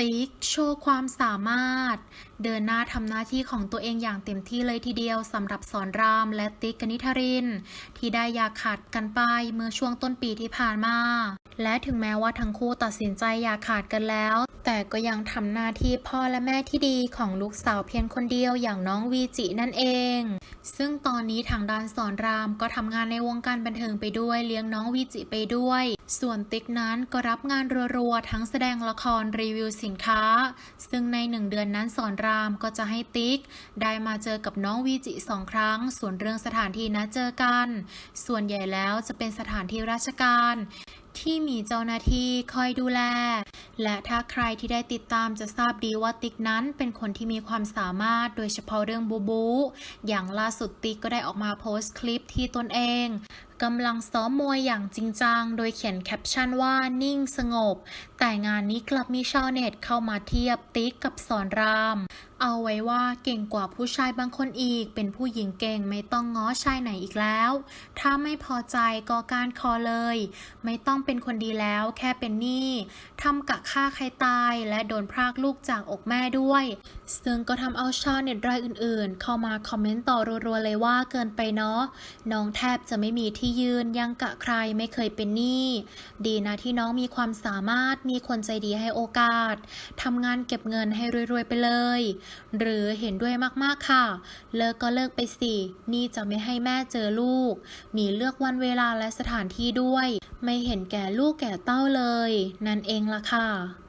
ติ๊กโชว์ความสามารถ เดินหน้าทำหน้าที่ของตัวเองอย่างเต็มที่เลยทีเดียวสำหรับสอนรามและติ๊กกนิธริน ที่ได้ยาขาดกันไปเมื่อช่วงต้นปีที่ผ่านมา และถึงแม้ว่าทั้งคู่ตัดสินใจยาขาดกันแล้ว แต่ก็ยังทำหน้าที่พ่อและแม่ที่ดีของลูกสาวเพียงคนเดียวอย่างน้องวีจินั่นเอง ซึ่งตอนนี้ทางด้านสอนรามก็ทำงานในวงการบันเทิงไปด้วยเลี้ยงน้องวีจิไปด้วยส่วนติ๊กนั้นก็รับงานรัวๆ ทั้งแสดงละครรีวิวสินค้า ซึ่งในหนึ่งเดือนนั้นสอนรามก็จะให้ติ๊ก ได้มาเจอกับน้องวีจิสองครั้ง ส่วนเรื่องสถานที่นัดเจอกัน ส่วนใหญ่แล้วจะเป็นสถานที่ราชการ ที่มีเจ้าหน้าที่คอยดูแล และถ้าใครที่ได้ติดตามจะทราบดีว่าติ๊กนั้นเป็นคนที่มีความสามารถโดยเฉพาะเรื่องบูบู อย่างล่าสุดติ๊กก็ได้ออกมาโพสต์คลิปที่ตนเองกำลังซ้อมมวยอย่างจริงจัง โดยเขียนแคปชั่นว่านิ่งสงบ แต่งานนี้กลับมีชาวเน็ตเข้ามาเทียบติ๊กกับสอนราม เอาไว้ว่าเก่งกว่าผู้ชายบางคนอีก เป็นผู้หญิงเก่งไม่ต้องง้อชายไหนอีกแล้ว ถ้าไม่พอใจก็การคอเลย ไม่ต้องเป็นคนดีแล้วแค่เป็นหนี้ทำกะฆ่าใครตายและโดนพรากลูกจากอกแม่ด้วย ซึ่งก็ทำเอาชาวเน็ตรายอื่นๆ เข้ามาคอมเมนต์ต่อรัวๆเลยว่าเกินไปเนาะน้องแทบจะไม่มีที่ที่ยืนยังกะใครไม่เคยเป็นหนี้ ดีนะที่น้องมีความสามารถมีคนใจดีให้โอกาสทำงานเก็บเงินให้รวยๆไปเลย หรือเห็นด้วยมากๆค่ะ เลิกก็เลิกไปสิ นี่จะไม่ให้แม่เจอลูก มีเลือกวันเวลาและสถานที่ด้วย ไม่เห็นแก่ลูกแก่เต้าเลย นั่นเองล่ะค่ะ